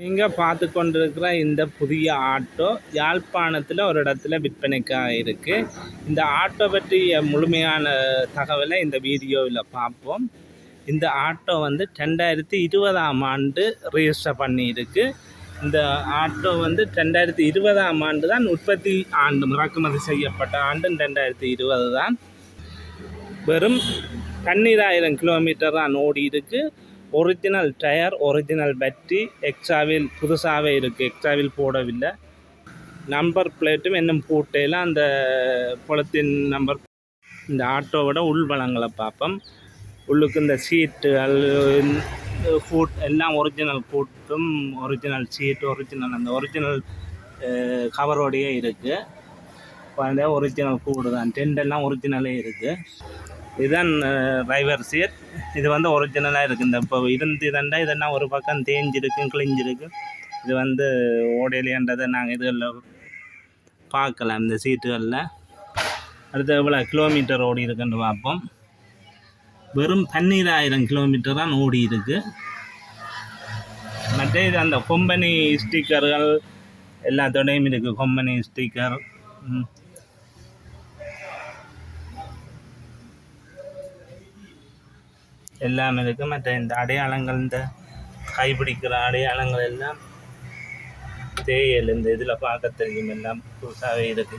நீங்கள் பார்த்து கொண்டிருக்கிற இந்த புதிய ஆட்டோ யாழ்ப்பாணத்தில் ஒரு இடத்துல விற்பனைக்காக இருக்குது இந்த ஆட்டோ பற்றிய முழுமையான தகவலை இந்த வீடியோவில் பார்ப்போம். இந்த ஆட்டோ வந்து ரெண்டாயிரத்தி இருபதாம் ஆண்டு ரிஜிஸ்டர் பண்ணியிருக்கு. இந்த ஆட்டோ வந்து ரெண்டாயிரத்தி இருபதாம் ஆண்டு தான் உற்பத்தி ஆண்டு இறக்குமதி செய்யப்பட்ட ஆண்டு ரெண்டாயிரத்தி இருபது தான். வெறும் பன்னிராயிரம் கிலோமீட்டர் தான் ஓடி இருக்குது ஒரிஜினல் டயர் ஒரிஜினல் பேட்டரி எக்ஸ்ட்ராவில் புதுசாகவே இருக்குது எக்ஸ்ட்ராவில் போடவில்லை. நம்பர் பிளேட்டும் இன்னும் பூட்டையில் அந்த குளத்தின் நம்பர் இந்த ஆட்டோவோட உள்வளங்களை பார்ப்போம். உள்ளுக்கு இந்த சீட்டுகள் ஃபுட் எல்லாம் ஒரிஜினல் ஃபுட்டும் ஒரிஜினல் சீட் ஒரிஜினல் அந்த ஒரிஜினல் கவரோடையே இருக்குது ஒரிஜினல் கூடு தான். டென்ட் எல்லாம் ஒரிஜினலே இருக்குது இதுதான் டிரைவர் சீட் இது வந்து ஒரிஜினலாக இருக்குது இந்த இப்போ இருந்து இதண்டா இதெல்லாம் ஒரு பக்கம் தேஞ்சிருக்கு கிழிஞ்சிருக்கு. இது வந்து ஓடையிலேன்றதை நாங்கள் இதில் பார்க்கலாம் இந்த சீட்டுகளில். அடுத்து எவ்வளோ கிலோமீட்டர் ஓடி இருக்குன்னு பார்ப்போம். வெறும் பன்னீராயிரம் கிலோமீட்டர் தான் ஓடி இருக்கு. மற்ற இது அந்த கொம்பனி ஸ்டிக்கர்கள் எல்லாத்தோடையும் இருக்குது கொம்பனி ஸ்டிக்கர் எல்லாம் இருக்கு. மற்ற இந்த அடையாளங்கள் இந்த கைப்பிடிக்கிற அடையாளங்கள் எல்லாம் தேயல் இந்த இதில் பார்க்க தெரியும். எல்லாம் புதுசாகவே இருக்கு.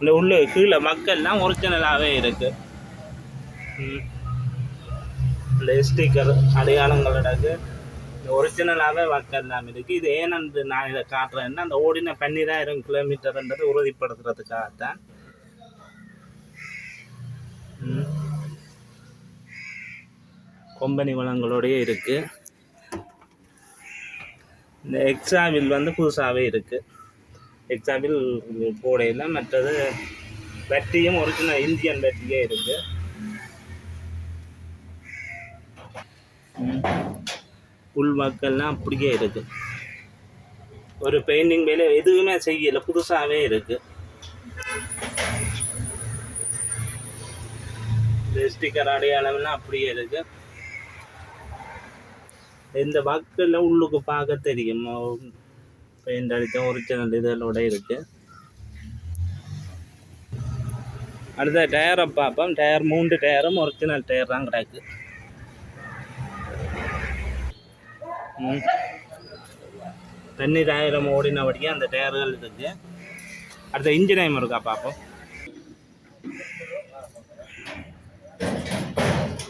இந்த உள்ள கீழே மக்கள்லாம் ஒரிஜினலாகவே இருக்கு. இந்த ஸ்டிக்கர் அடையாளங்களோட இந்த ஒரிஜினலாகவே மக்கள் எல்லாம் இருக்கு. இது ஏனென்று நான் இதை காட்டுறேன்னா அந்த ஓடின பன்னிராயிரம் கிலோமீட்டர்ன்றது உறுதிப்படுத்துறதுக்காகத்தான் கொம்பனி வளங்களோடயே இருக்குது இந்த எக்ஸாவில் வந்து புதுசாகவே இருக்குது எக்ஸாம்பிள் போடையில் மற்றது வெட்டியும் ஒரிஜினல் இந்தியன் வெட்டியே இருக்குது ம். உள்வாக்கெல்லாம் அப்படியே இருக்கு. ஒரு பெயிண்டிங் வேலை எதுவுமே செய்யலை புதுசாகவே இருக்கு. ஸ்டிக்கர் அடையாளம்லாம் அப்படியே இருக்குது இந்த வாக்கில் உள்ளுக்கு பார்க்க தெரியும். பெயிண்ட் அடித்த ஒரிஜினல் இதழோட இருக்குது அடுத்த டயரை பார்ப்போம். டயர் மூன்று டயரும் ஒரிஜினல் டயர் தான் கிடக்கு. தண்ணி டயரம் ஓடினபடியே அந்த டயர்கள் இருக்குது அடுத்த இன்ஜினைம் இருக்கா பார்ப்போம்.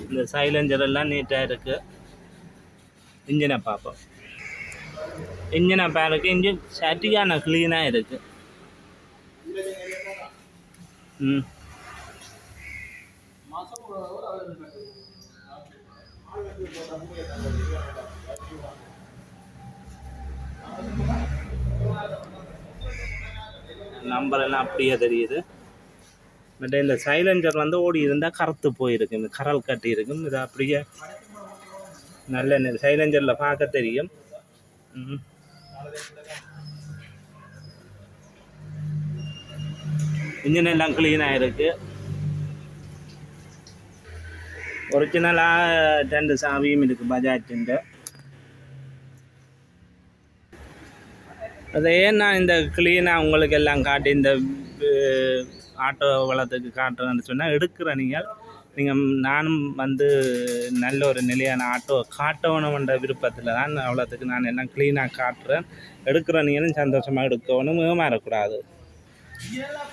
இந்த சைலஞ்சர் எல்லாம் நீட்டாக இருக்குது இன்ஜினை பார்ப்போம். இன்ஜினை பாருக்கு இன்ஜின் சரியான க்ளீனாக இருக்கு. ம். நம்பர் எல்லாம் அப்படியே தெரியுது. பட் இந்த சைலஞ்சர் வந்து ஓடி இருந்தால் கருத்து போயிருக்கு இந்த கரல் கட்டி இருக்கும். இது அப்படியே நல்ல சைலஞ்சரில் பார்க்க தெரியும். இன்ஜின் எல்லாம் க்ளீனாக இருக்குது ஒரிஜினலாக ரெண்டு சாவியும் இருக்குது பஜாஜிൻ്റെ அது ஏன்னா இந்த க்ளீனாக உங்களுக்கு எல்லாம் காட்டி இந்த ஆட்டோ வளத்துக்கு காட்டுறேன்னு சொன்னால் எடுக்கிற நீங்கள். நீங்கள் நானும் வந்து நல்ல ஒரு நிலையான ஆட்டோ காட்டணும்ன்ற விருப்பத்தில் தான் அவ்வளோத்துக்கு நான் எல்லாம் க்ளீனாக காட்டுறேன். எடுக்கிற நீங்களும் சந்தோஷமாக எடுக்கணும் ஏமாறக்கூடாது.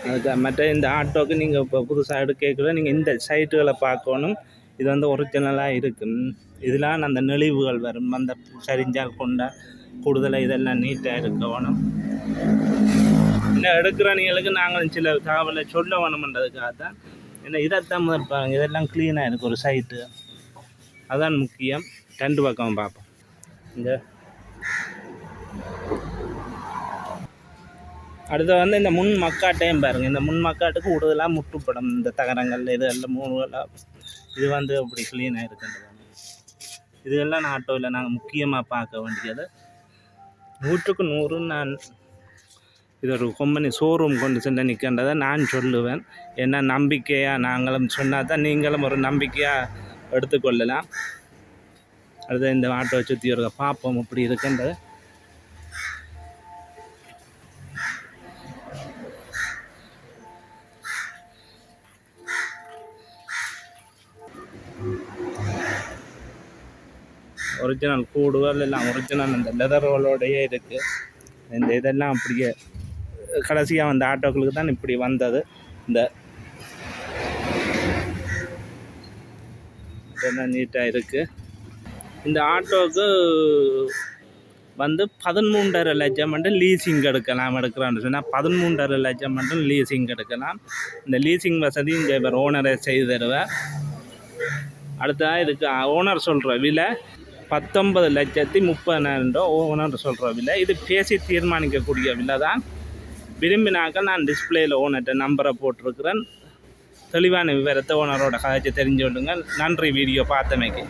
அதுக்கு மற்ற இந்த ஆட்டோக்கு நீங்கள் இப்போ புதுசாக எடுக்கக்கூட நீங்கள் இந்த சைட்டுகளை பார்க்கணும். இது வந்து ஒரிஜினலாக இருக்கும் இதெல்லாம் அந்த நெளிவுகள் வரும். அந்த சரிஞ்சால் கொண்ட கூடுதலாக இதெல்லாம் நீட்டாக இருக்கணும் இன்னும் எடுக்கிற நாங்கள் சில தகவலை சொல்ல வேணுமன்றதுக்காக தான் ஏன்னா இதைத்தான் இருப்பாங்க இதெல்லாம் க்ளீனாக இருக்குது ஒரு சைட்டு அதான் முக்கியம். ரெண்டு பக்கம் பார்ப்போம் இந்த. அடுத்து வந்து இந்த முன் மக்காட்டையும் பாருங்கள் இந்த முன் மக்காட்டுக்கு கூடுதலாக முட்டுப்படும் இந்த தகரங்கள் இது எல்லாம் மூணுகளாக இது வந்து அப்படி க்ளீனாக இருக்குன்றது. இதெல்லாம் ஆட்டோவில் நாங்கள் முக்கியமாக பார்க்க வேண்டியது. நூற்றுக்கு நூறு நான் இது ஒரு கொம்பனி ஷோரூம் கொண்டு சென்று நிற்கின்றதை நான் சொல்லுவேன். ஏன்னா நம்பிக்கையாக நாங்களும் சொன்னால் தான் நீங்களும் ஒரு நம்பிக்கையாக எடுத்துக்கொள்ளலாம் அடுத்து இந்த ஆட்டோவை சுற்றி ஒரு பார்ப்போம் இப்படி இருக்குன்றது. ஒரிஜினல் கூடுதல் எல்லாம் ஒரிஜினல் அந்த லெதர் ரோலோடையே இருக்குது இந்த இதெல்லாம் அப்படியே கடைசியாக வந்த ஆட்டோக்களுக்கு தான் இப்படி வந்தது. இந்த நீட்டாக இருக்குது இந்த ஆட்டோவுக்கு வந்து பதிமூன்றரை லட்சம் மட்டும் லீசிங் எடுக்கலாம் எடுக்கிறான்னு சொன்னால் பதிமூன்றரை லட்சம் மட்டும் லீசிங் எடுக்கலாம். இந்த லீசிங் வசதி இங்கே இவர் ஓனரை செய்து தருவேன் அடுத்ததாக இதுக்கு ஓனர் சொல்கிற விலை பத்தொன்பது லட்சத்தி முப்பதாயிரம் ரூபா ஓனர் சொல்கிற விலை. இது பேசி தீர்மானிக்கக்கூடிய விலை தான் விரும்பினாக்க நான் டிஸ்பிளேயில் ஓனர்கிட்ட நம்பரை போட்டிருக்கிறேன். தெளிவான விவரத்தை ஓனரோட கதைச்சு தெரிஞ்சு விடுங்க நன்றி வீடியோ பார்த்தமைக்கு.